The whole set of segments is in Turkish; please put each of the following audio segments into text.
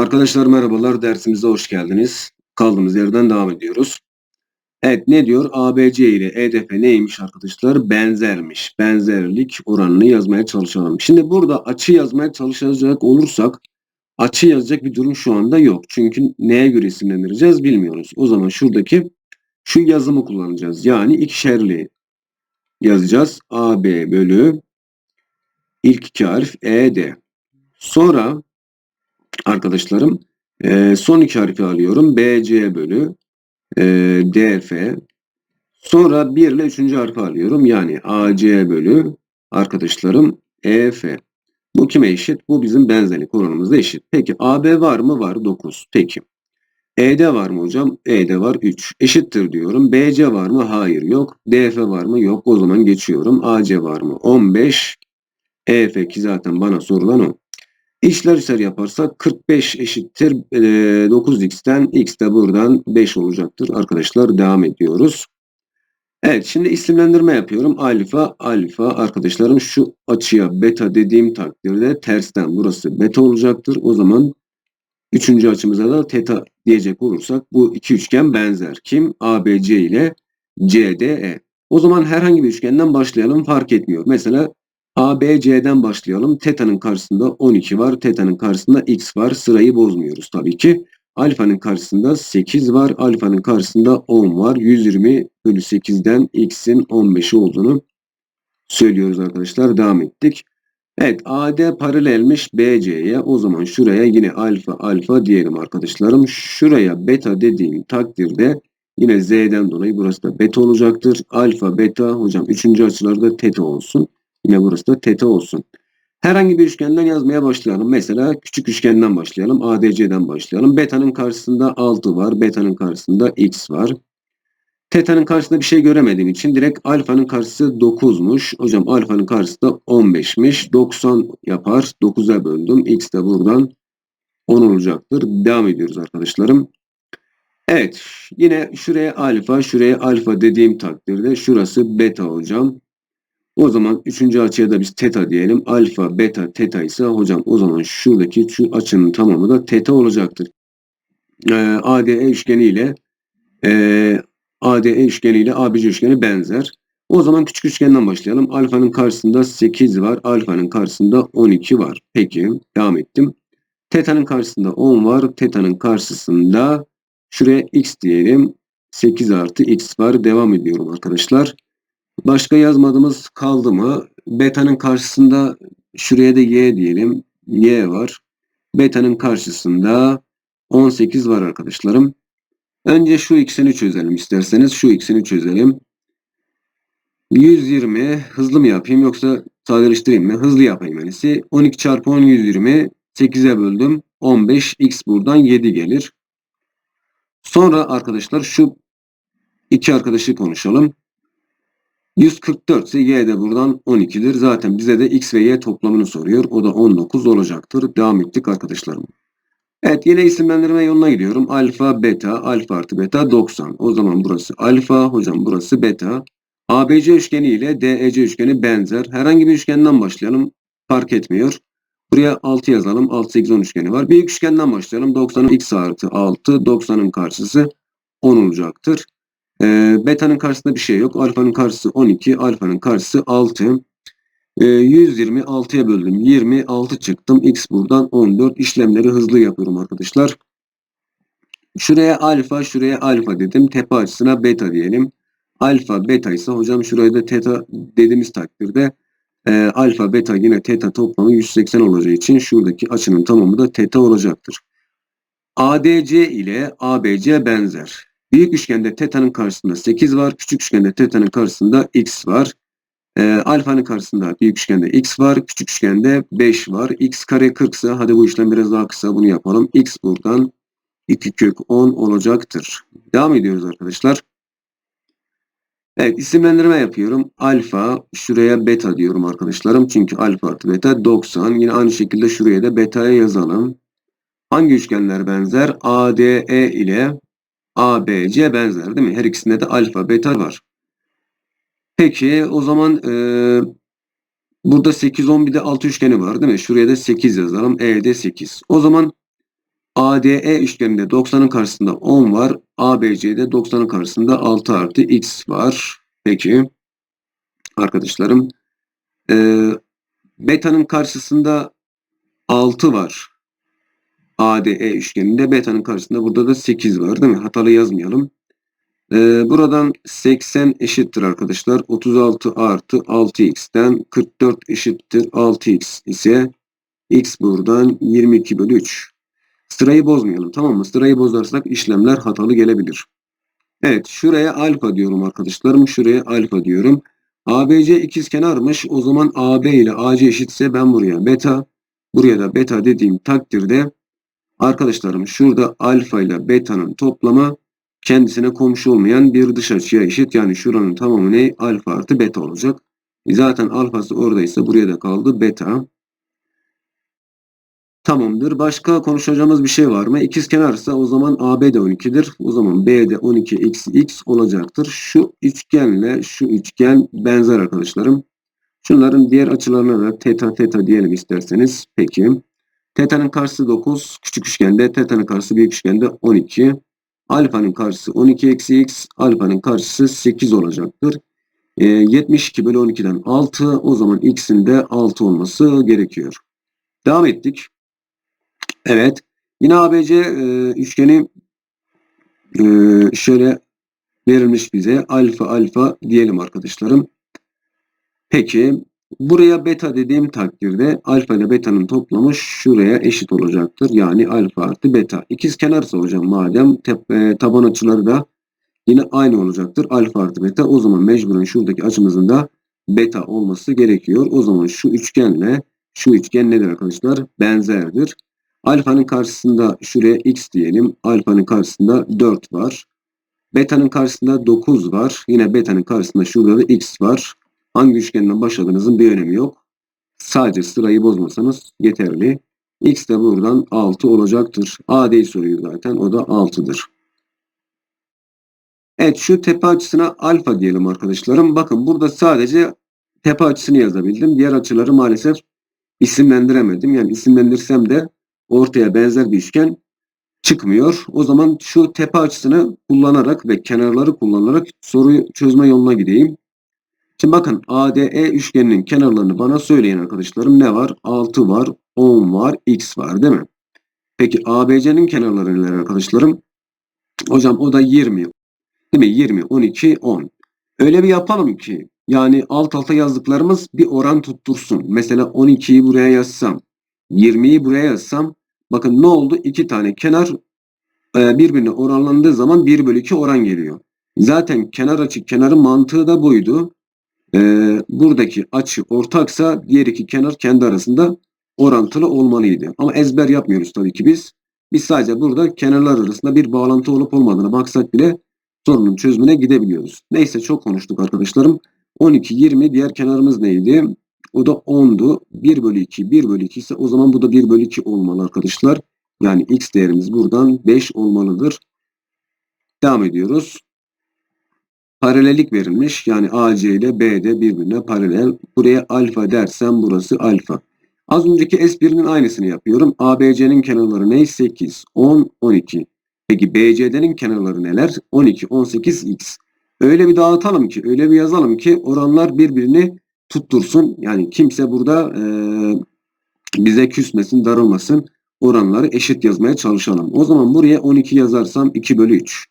Arkadaşlar merhabalar dersimize hoş geldiniz. Kaldığımız yerden devam ediyoruz. Evet ne diyor? ABC ile EDF neymiş arkadaşlar? Benzermiş. Benzerlik oranını yazmaya çalışalım. Şimdi burada açı yazmaya çalışacak olursak açı yazacak bir durum şu anda yok. Çünkü neye göre isimlendireceğiz bilmiyoruz. O zaman şuradaki şu yazımı kullanacağız. Yani ikişerli yazacağız. AB bölü ilk iki harf ED. Sonra arkadaşlarım e, son iki harfi alıyorum. BC bölü e, DF. Sonra 1 ile üçüncü harfi alıyorum. Yani AC bölü arkadaşlarım EF. Bu kime eşit? Bu bizim benzerlik oranımızda eşit. Peki AB var mı? Var 9. Peki. ED var mı hocam? ED var 3. Eşittir diyorum. BC var mı? Hayır yok. DF var mı? Yok. O zaman geçiyorum. AC var mı? 15. EF ki zaten bana sorulan o. İşler işler yaparsak 45 eşittir 9x'ten x de buradan 5 olacaktır. Arkadaşlar devam ediyoruz. Evet şimdi isimlendirme yapıyorum. Alfa alfa arkadaşlarım şu açıya beta dediğim takdirde tersten burası beta olacaktır. O zaman üçüncü açımıza da teta diyecek olursak bu iki üçgen benzer. Kim? ABC ile CDE. O zaman herhangi bir üçgenden başlayalım fark etmiyor. Mesela ABC'den başlayalım. Teta'nın karşısında 12 var. Teta'nın karşısında x var. Sırayı bozmuyoruz tabii ki. Alfa'nın karşısında 8 var. Alfa'nın karşısında 10 var. 120 bölü 8'den x'in 15'i olduğunu söylüyoruz arkadaşlar. Devam ettik. Evet AD paralelmiş BC'ye. O zaman şuraya yine alfa alfa diyelim arkadaşlarım. Şuraya beta dediğim takdirde yine Z'den dolayı burası da beta olacaktır. Alfa beta hocam 3. açılarda teta olsun. Yine burası da olsun. Herhangi bir üçgenden yazmaya başlayalım. Mesela küçük üçgenden başlayalım. ADC'den başlayalım. Beta'nın karşısında 6 var. Beta'nın karşısında x var. Teta'nın karşısında bir şey göremediğim için direkt alfanın karşısı 9'muş. Hocam alfanın karşısı da 15'miş. 90 yapar. 9'a böldüm. X de buradan 10 olacaktır. Devam ediyoruz arkadaşlarım. Evet. Yine şuraya alfa, şuraya alfa dediğim takdirde şurası beta hocam. O zaman üçüncü açıya da biz teta diyelim. Alfa, beta, teta ise hocam o zaman şuradaki şu açının tamamı da teta olacaktır. Ee, ADE üçgeni ile e, ADE üçgeni ile ABC üçgeni benzer. O zaman küçük üçgenden başlayalım. Alfanın karşısında 8 var. Alfanın karşısında 12 var. Peki devam ettim. Teta'nın karşısında 10 var. Teta'nın karşısında şuraya x diyelim. 8 artı x var. Devam ediyorum arkadaşlar. Başka yazmadığımız kaldı mı? Beta'nın karşısında şuraya da y diyelim. Y var. Beta'nın karşısında 18 var arkadaşlarım. Önce şu ikisini çözelim isterseniz. Şu ikisini çözelim. 120 hızlı mı yapayım yoksa sadeleştireyim mi? Hızlı yapayım en iyisi. 12 çarpı 10 120 8'e böldüm. 15 x buradan 7 gelir. Sonra arkadaşlar şu iki arkadaşı konuşalım. 144 ise y de buradan 12'dir. Zaten bize de x ve y toplamını soruyor. O da 19 olacaktır. Devam ettik arkadaşlarım. Evet yine isimlendirme yoluna gidiyorum. Alfa, beta, alfa artı beta 90. O zaman burası alfa, hocam burası beta. ABC üçgeni ile DEC üçgeni benzer. Herhangi bir üçgenden başlayalım. Fark etmiyor. Buraya 6 yazalım. 6, 8, 10 üçgeni var. Büyük üçgenden başlayalım. 90'ın x artı 6. 90'ın karşısı 10 olacaktır. E, beta'nın karşısında bir şey yok. Alfanın karşısı 12. Alfanın karşısı 6. E, 126'ya böldüm. 26 çıktım. X buradan 14. İşlemleri hızlı yapıyorum arkadaşlar. Şuraya alfa, şuraya alfa dedim. Tepe açısına beta diyelim. Alfa, beta ise hocam şuraya da teta dediğimiz takdirde e, alfa, beta yine teta toplamı 180 olacağı için şuradaki açının tamamı da teta olacaktır. ADC ile ABC benzer. Büyük üçgende teta'nın karşısında 8 var. Küçük üçgende teta'nın karşısında x var. E, alfanın karşısında büyük üçgende x var. Küçük üçgende 5 var. x kare 40 ise hadi bu işlem biraz daha kısa bunu yapalım. x buradan 2 kök 10 olacaktır. Devam ediyoruz arkadaşlar. Evet isimlendirme yapıyorum. Alfa şuraya beta diyorum arkadaşlarım. Çünkü alfa artı beta 90. Yine aynı şekilde şuraya da beta'ya yazalım. Hangi üçgenler benzer? ADE ile A, B, C benzer değil mi? Her ikisinde de alfa, beta var. Peki o zaman e, burada 8, 10 bir de 6 üçgeni var değil mi? Şuraya da 8 yazalım. E'de 8. O zaman ADE üçgeninde 90'ın karşısında 10 var. ABC'de 90'ın karşısında 6 artı x var. Peki arkadaşlarım e, beta'nın karşısında 6 var. ADE üçgeninde beta'nın karşısında burada da 8 var değil mi? Hatalı yazmayalım. Ee, buradan 80 eşittir arkadaşlar. 36 artı 6x'ten 44 eşittir 6x ise x buradan 22 bölü 3. Sırayı bozmayalım tamam mı? Sırayı bozarsak işlemler hatalı gelebilir. Evet şuraya alfa diyorum arkadaşlarım. Şuraya alfa diyorum. ABC ikizkenarmış. O zaman AB ile AC eşitse ben buraya beta. Buraya da beta dediğim takdirde arkadaşlarım şurada alfa ile beta'nın toplamı kendisine komşu olmayan bir dış açıya eşit. Yani şuranın tamamı ne? Alfa artı beta olacak. E zaten alfası oradaysa buraya da kaldı beta. Tamamdır. Başka konuşacağımız bir şey var mı? İkizkenarsa o zaman AB de 12'dir. O zaman B de 12 eksi x olacaktır. Şu üçgenle şu üçgen benzer arkadaşlarım. Şunların diğer açılarına da teta teta diyelim isterseniz. Peki. Teta'nın karşısı 9. Küçük üçgende. Teta'nın karşısı büyük üçgende 12. Alfanın karşısı 12 eksi x. Alfanın karşısı 8 olacaktır. E, 72 bölü 12'den 6. O zaman x'in de 6 olması gerekiyor. Devam ettik. Evet. Yine ABC e, üçgeni e, şöyle verilmiş bize. Alfa alfa diyelim arkadaşlarım. Peki buraya beta dediğim takdirde alfa ile beta'nın toplamı şuraya eşit olacaktır. Yani alfa artı beta. İkiz kenarsa hocam madem tep, e, taban açıları da yine aynı olacaktır. Alfa artı beta. O zaman mecburen şuradaki açımızın da beta olması gerekiyor. O zaman şu üçgenle şu üçgen nedir arkadaşlar? Benzerdir. Alfanın karşısında şuraya x diyelim. Alfanın karşısında 4 var. Beta'nın karşısında 9 var. Yine beta'nın karşısında şurada da x var. Hangi üçgenden başladığınızın bir önemi yok. Sadece sırayı bozmasanız yeterli. X de buradan 6 olacaktır. AD soruyor zaten. O da 6'dır. Evet şu tepe açısına alfa diyelim arkadaşlarım. Bakın burada sadece tepe açısını yazabildim. Diğer açıları maalesef isimlendiremedim. Yani isimlendirsem de ortaya benzer bir üçgen çıkmıyor. O zaman şu tepe açısını kullanarak ve kenarları kullanarak soruyu çözme yoluna gideyim. Şimdi bakın ADE üçgeninin kenarlarını bana söyleyin arkadaşlarım. Ne var? 6 var, 10 var, x var değil mi? Peki ABC'nin kenarları neler arkadaşlarım? Hocam o da 20. Değil mi? 20, 12, 10. Öyle bir yapalım ki yani alt alta yazdıklarımız bir oran tuttursun. Mesela 12'yi buraya yazsam, 20'yi buraya yazsam bakın ne oldu? İki tane kenar e, birbirine oranlandığı zaman 1 bölü 2 oran geliyor. Zaten kenar açı kenarın mantığı da buydu. Ee, buradaki açı ortaksa diğer iki kenar kendi arasında orantılı olmalıydı. Ama ezber yapmıyoruz tabii ki biz. Biz sadece burada kenarlar arasında bir bağlantı olup olmadığına baksak bile sorunun çözümüne gidebiliyoruz. Neyse çok konuştuk arkadaşlarım. 12, 20 diğer kenarımız neydi? O da 10'du. 1 bölü 2, 1 bölü 2 ise o zaman bu da 1 bölü 2 olmalı arkadaşlar. Yani x değerimiz buradan 5 olmalıdır. Devam ediyoruz paralellik verilmiş. Yani AC ile BD birbirine paralel. Buraya alfa dersem burası alfa. Az önceki S1'nin aynısını yapıyorum. ABC'nin kenarları ne? 8, 10, 12. Peki BCD'nin kenarları neler? 12, 18, x. Öyle bir dağıtalım ki, öyle bir yazalım ki oranlar birbirini tuttursun. Yani kimse burada e, bize küsmesin, darılmasın. Oranları eşit yazmaya çalışalım. O zaman buraya 12 yazarsam 2 bölü 3.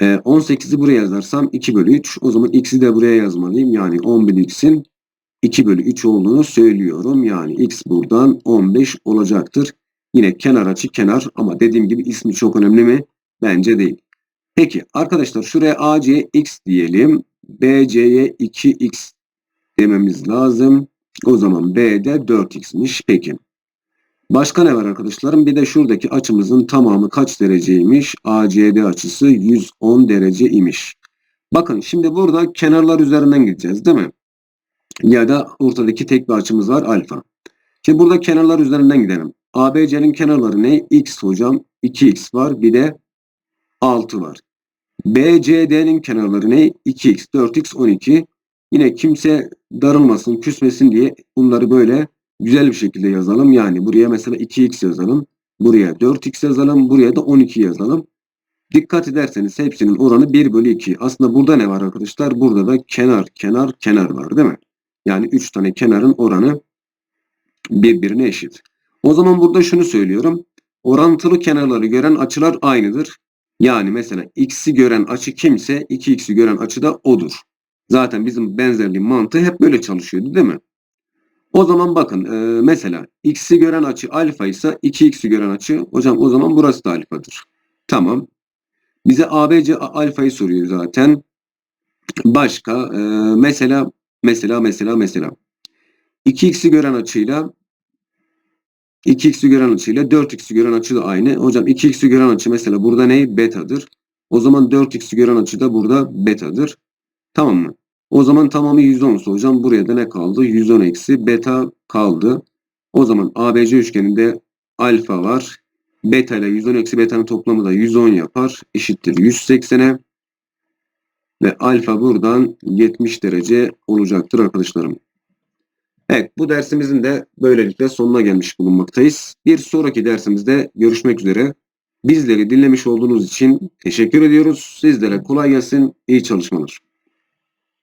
18'i ee, buraya yazarsam 2 bölü 3. O zaman x'i de buraya yazmalıyım. Yani 11 x'in 2 bölü 3 olduğunu söylüyorum. Yani x buradan 15 olacaktır. Yine kenar açı kenar ama dediğim gibi ismi çok önemli mi? Bence değil. Peki arkadaşlar şuraya AC x diyelim. BC'ye 2x dememiz lazım. O zaman B de 4x'miş. Peki. Başka ne var arkadaşlarım? Bir de şuradaki açımızın tamamı kaç dereceymiş? ACD açısı 110 derece imiş. Bakın şimdi burada kenarlar üzerinden gideceğiz değil mi? Ya da ortadaki tek bir açımız var alfa. Şimdi burada kenarlar üzerinden gidelim. ABC'nin kenarları ne? X hocam. 2x var. Bir de 6 var. BCD'nin kenarları ne? 2x, 4x, 12. Yine kimse darılmasın, küsmesin diye bunları böyle güzel bir şekilde yazalım. Yani buraya mesela 2x yazalım. Buraya 4x yazalım. Buraya da 12 yazalım. Dikkat ederseniz hepsinin oranı 1 bölü 2. Aslında burada ne var arkadaşlar? Burada da kenar, kenar, kenar var değil mi? Yani 3 tane kenarın oranı birbirine eşit. O zaman burada şunu söylüyorum. Orantılı kenarları gören açılar aynıdır. Yani mesela x'i gören açı kimse 2x'i gören açı da odur. Zaten bizim benzerliğin mantığı hep böyle çalışıyordu değil mi? O zaman bakın e, mesela x'i gören açı alfa ise 2x'i gören açı hocam o zaman burası da alfadır. Tamam. Bize ABC alfayı soruyor zaten. Başka e, mesela mesela mesela mesela 2x'i gören açıyla 2x'i gören açıyla 4x'i gören açı da aynı. Hocam 2x'i gören açı mesela burada ne? Betadır. O zaman 4x'i gören açı da burada betadır. Tamam mı? O zaman tamamı 110 ise hocam buraya da ne kaldı? 110 eksi beta kaldı. O zaman ABC üçgeninde alfa var. Beta ile 110 eksi beta'nın toplamı da 110 yapar. Eşittir 180'e. Ve alfa buradan 70 derece olacaktır arkadaşlarım. Evet bu dersimizin de böylelikle sonuna gelmiş bulunmaktayız. Bir sonraki dersimizde görüşmek üzere. Bizleri dinlemiş olduğunuz için teşekkür ediyoruz. Sizlere kolay gelsin, iyi çalışmalar.